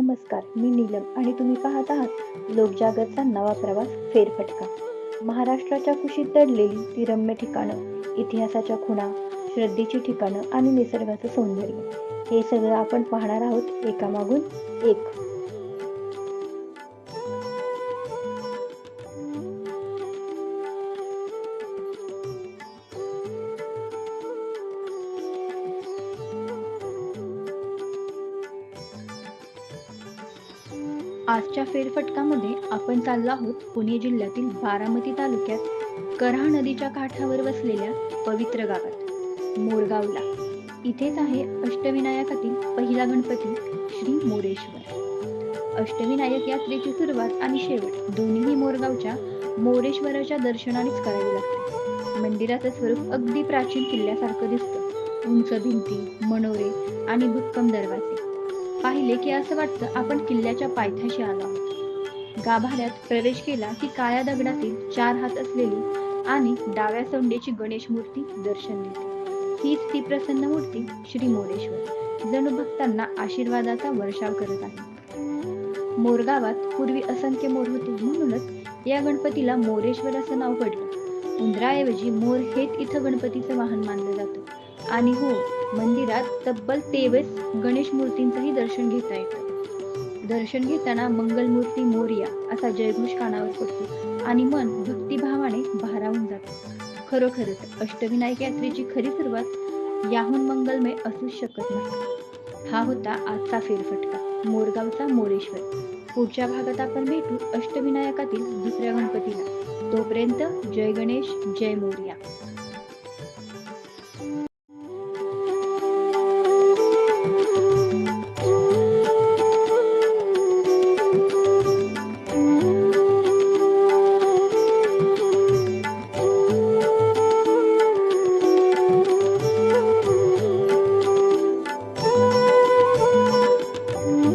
नमस्कार मी नीलम आणि तुम्ही पाहत आहात लोकजागरचा नवा प्रवास फेरफटका. महाराष्ट्राच्या कुशीत दडलेली ती रम्य ठिकाणं इतिहासाच्या खुणा श्रद्धेची ठिकाणं आणि निसर्गाचं सौंदर्य. हे सगळं आपण पाहणार आहोत एकामागून एक. आजच्या फेरफटकामध्ये आपण चाललो आहोत पुणे जिल्ह्यातील बारामती तालुक्यात कऱ्हा नदीच्या काठावर वसलेल्या पवित्र गावात मोरगावला. इथेच आहे अष्टविनायकातील पहिला गणपती श्री मोरेश्वर. अष्टविनायक यात्रेची सुरुवात आणि शेवट दोन्हीही मोरगावच्या मोरेश्वराच्या दर्शनानेच करावी लागते. मंदिराचं स्वरूप अगदी प्राचीन किल्ल्यासारखं दिसतं. उंच भिंती मनोरे आणि भक्कम दरवाजे. पाहिले की असं वाटतं आपण किल्ल्याच्या पायथ्याशी आलो. आहोत गाभाऱ्यात प्रवेश केला की काळ्या दगडातील चार हात असलेली आणि डाव्या सोंडेची गणेश मूर्ती दर्शन देते हीच ती प्रसन्न मूर्ती श्री मोरेश्वर. जणू भक्तांना आशीर्वादाचा वर्षाव करत आहे. मोरगावात पूर्वी असंख्य मोर होते. म्हणूनच या गणपतीला मोरेश्वर असं नाव पडलं. उंदराऐवजी मोर हेच इथं गणपतीचं वाहन मानलं जातं. आणि हो मंदिरात तब्बल तेवीस गणेश मूर्तींचंही दर्शन घेता येतं. दर्शन घेताना मंगलमूर्ती मोरिया असा जयघोष कानावर पडतो आणि मन भक्तिभावाने भारावून जातं. खरोखरच अष्टविनायक यात्रेची खरी सुरुवात याहून मंगलमय असूच शकत नाही. हा होता आजचा फेरफटका. मोरगावचा मोरेश्वर. पुढच्या भागात आपण भेटू अष्टविनायकातील दुसऱ्या गणपतीला. तोपर्यंत जय गणेश जय मोरिया.